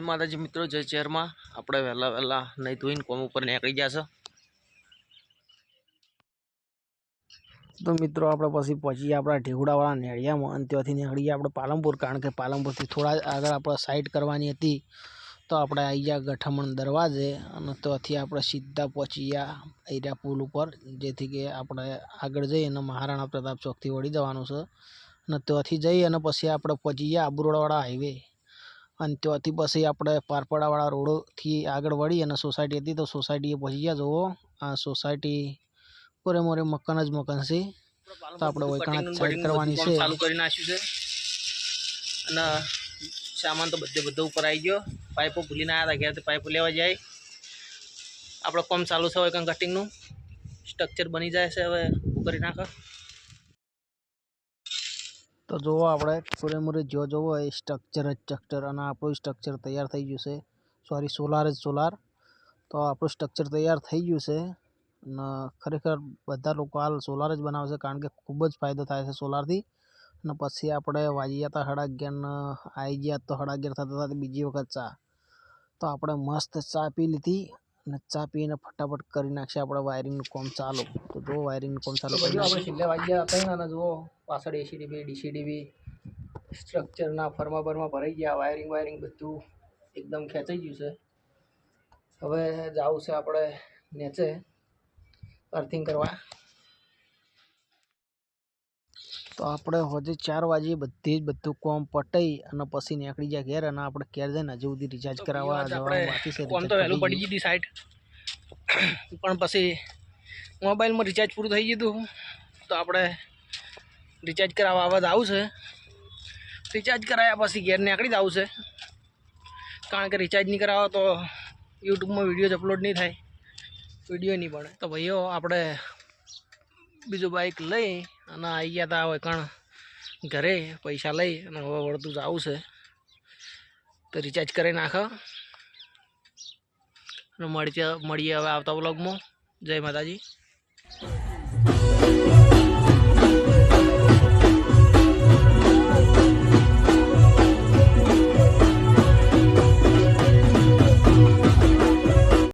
માતાજી મિત્રો, જય ચેરમાં આપણે વહેલા વહેલા નહીં ધોઈને કોમ ઉપર નીકળી ગયા છે. તો મિત્રો, આપણે પછી પહોંચી આપણા ઢેગુડાવાળા નેળિયામાં અને ત્યાંથી નીકળી આપણે પાલનપુર, કારણ કે પાલનપુરથી થોડા આગળ આપણે સાઈડ કરવાની હતી. તો આપણે આવી ગયા ગઠામણ દરવાજે અને ત્યાંથી આપણે સીધા પહોંચી ગયા એરિયા પુલ ઉપર, જેથી કે આપણે આગળ જઈ અને મહારાણા પ્રતાપ ચોકથી વળી જવાનું છે. અને ત્યાંથી જઈ અને પછી આપણે પહોંચી ગયા આબુરોડવાળા હાઈવે અને ત્યાંથી પછી આપણે પારપડાવાળા રોડથી આગળ વળી અને સોસાયટી હતી તો સોસાયટીએ પહોંચી ગયા જુઓ. આ સોસાયટી પૂરે મોરે મકાન જ મકાન છે. તો આપણે વૈકાણા સાઈડ કરવાની છે. ચાલુ કરી નાખ્યું છે. અને સામાન તો બધે બધો ઉપર આવી ગયો. પાઇપો ભૂલીને આવ્યા હતા ઘેરથી પાઇપો લેવા જાય. આપણો કોમ ચાલુ છે વૈકાણ કટિંગનું સ્ટ્રક્ચર બની જાય છે હવે ઊભું કરી નાખો. તો જુઓ આપણે સૂર્યમુરી જો જોવો, એ સ્ટ્રક્ચર જ સ્ટ્રક્ચર અને આપણું સ્ટ્રક્ચર તૈયાર થઈ ગયું છે. સોરી સોલાર જ સોલાર તો આપણું સ્ટ્રક્ચર તૈયાર થઈ ગયું છે અને ખરેખર બધા લોકો હાલ સોલાર જ બનાવે છે કારણ કે ખૂબ જ ફાયદો થાય છે સોલારથી અને પછી આપણે વાજી ગયા હતા સાડા આવી ગયા તો સાડા અગિયાર થતા થતા બીજી વખત ચા. તો આપણે મસ્ત ચા પી લીધી અને ચા પીને ફટાફટ કરી નાખશે આપણે વાયરિંગનું કામ ચાલુ. તો જો વાયરિંગનું કામ ચાલુ કરી આપણે છેલ્લે વાગ્યા હતા ના જુઓ પાછળ એસીડીબી ડીસીડીબી સ્ટ્રક્ચરના ફરમા બરમાં ભરાઈ ગયા વાયરિંગ વાયરિંગ બધું એકદમ ખેંચાઈ ગયું છે. હવે જવું છે આપણે નીચે અર્થિંગ કરવા. તો આપણે હજુ ચાર વાગે બધી જ બધું કોમ પટાઈ અને પછી નીકળી જાય ઘેર અને આપણે ઘેર જઈને હજુ સુધી રિચાર્જ કરાવવા જવાનું બાકી છે કોમ તો વહેલું પડી ગઈ સાઈડ પણ પછી મોબાઈલમાં રિચાર્જ પૂરું થઈ ગયું હતું તો આપણે રિચાર્જ કરાવવા આવવા આવું છે. રિચાર્જ કરાવ્યા પછી ઘેર નીકળી જવું છે. કારણ કે રિચાર્જ નહીં કરાવો તો યુટ્યુબમાં વીડિયો જ અપલોડ નહીં થાય. વીડિયો નહીં પડે તો ભાઈઓ આપણે બીજું બાઇક લઈ અને આવી ગયા હતા હવે કણ, ઘરે પૈસા લઈ અને હવે વળતું જવું છે. તો રિચાર્જ કરી નાખો અને મળીએ મળીએ હવે આવતા બ્લોગમાં જય માતાજી.